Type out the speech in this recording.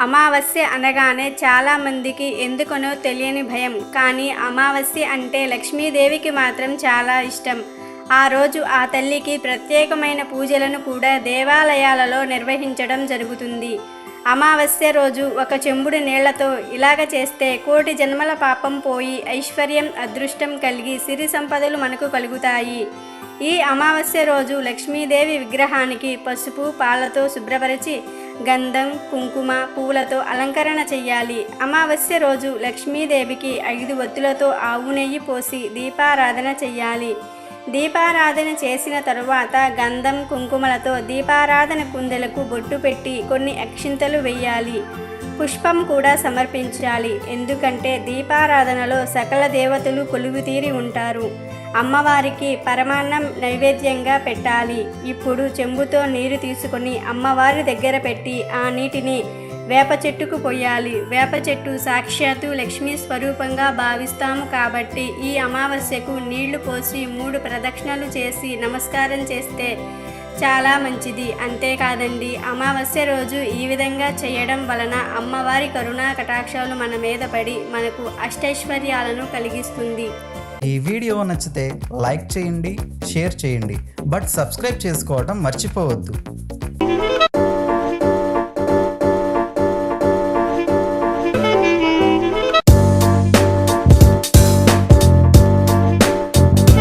అమావాస్య అనగానే చాలామందికి ఎందుకనో తెలియని భయం. కానీ అమావాస్య అంటే లక్ష్మీదేవికి మాత్రం చాలా ఇష్టం. ఆ రోజు ఆ తల్లికి ప్రత్యేకమైన పూజలను కూడా దేవాలయాలలో నిర్వహించడం జరుగుతుంది. అమావాస్య రోజు ఒక చెంబుడు నీళ్ళతో ఇలాగ చేస్తే కోటి జన్మల పాపం పోయి ఐశ్వర్యం అదృష్టం కలిగి సిరి సంపదలు మనకు కలుగుతాయి. ఈ అమావాస్య రోజు లక్ష్మీదేవి విగ్రహానికి పసుపు పాలతో శుభ్రపరిచి గంధం కుంకుమ పూలతో అలంకరణ చెయ్యాలి. అమావాస్య రోజు లక్ష్మీదేవికి ఐదు ఒత్తులతో ఆవు నెయ్యి పోసి దీపారాధన చెయ్యాలి. దీపారాధన చేసిన తరువాత గంధం కుంకుమలతో దీపారాధన కుందెలకు బొట్టు పెట్టి కొన్ని అక్షింతలు వెయ్యాలి పుష్పం కూడా సమర్పించాలి. ఎందుకంటే దీపారాధనలో సకల దేవతలు కొలువుతీరి ఉంటారు. అమ్మవారికి పరమాన్నం నైవేద్యంగా పెట్టాలి. ఇప్పుడు చెంబుతో నీరు తీసుకొని అమ్మవారి దగ్గర పెట్టి ఆ నీటిని వేప చెట్టుకు పోయాలి. వేప చెట్టు సాక్షాత్తు లక్ష్మీ స్వరూపంగా భావిస్తాము కాబట్టి ఈ అమావాస్యకు నీళ్ళు పోసి మూడు ప్రదక్షిణలు చేసి నమస్కారం చేస్తే చాలా మంచిది. అంతేకాదండి అమావాస్య రోజు ఈ విధంగా చేయడం వలన అమ్మవారి కరుణా కటాక్షాలు మన మీద పడి మనకు అష్టైశ్వర్యాలను కలిగిస్తుంది. ఈ వీడియో నచ్చితే లైక్ చేయండి షేర్ చేయండి బట్ సబ్స్క్రైబ్ చేసుకోవడం మర్చిపోవద్దు.